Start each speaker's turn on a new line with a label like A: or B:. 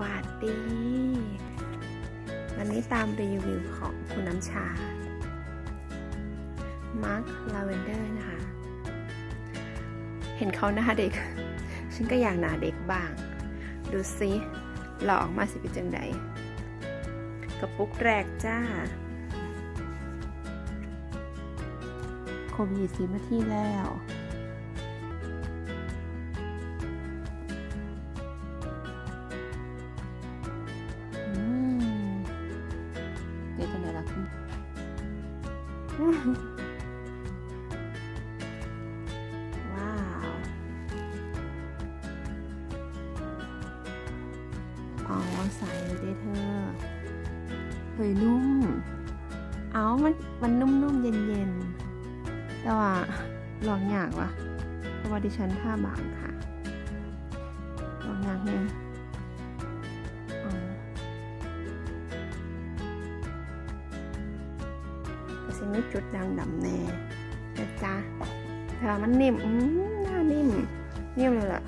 A: วัสดี วันนี้ตามรีวิวของคุณน้ำชา มาร์คลาเวนเดอร์นะคะ เห็นเขาหน้าเด็ก ฉันก็อยากหน้าเด็กบ้าง ดูสิหล่อออกมาสิเป็นจังไดกระปุกแรกจ้า โควิดสีมาที่แล้ว เดี๋ยวจะไหนล่ะคุณว้าวอ๋อใส่เลยเด้เธอเฮ้ยนุ่มเอามัน มันนุ่มๆ เย็นๆ แต่ว่าลองอยากวะเพราะว่าดิฉันท่าบางค่ะลองอยากเห็นอ๋ สิมีจุดด่างดำแน่นะจ๊ะถ้ามันนิ่มอืมหน้านิ่มนิ่มเลยล่ะ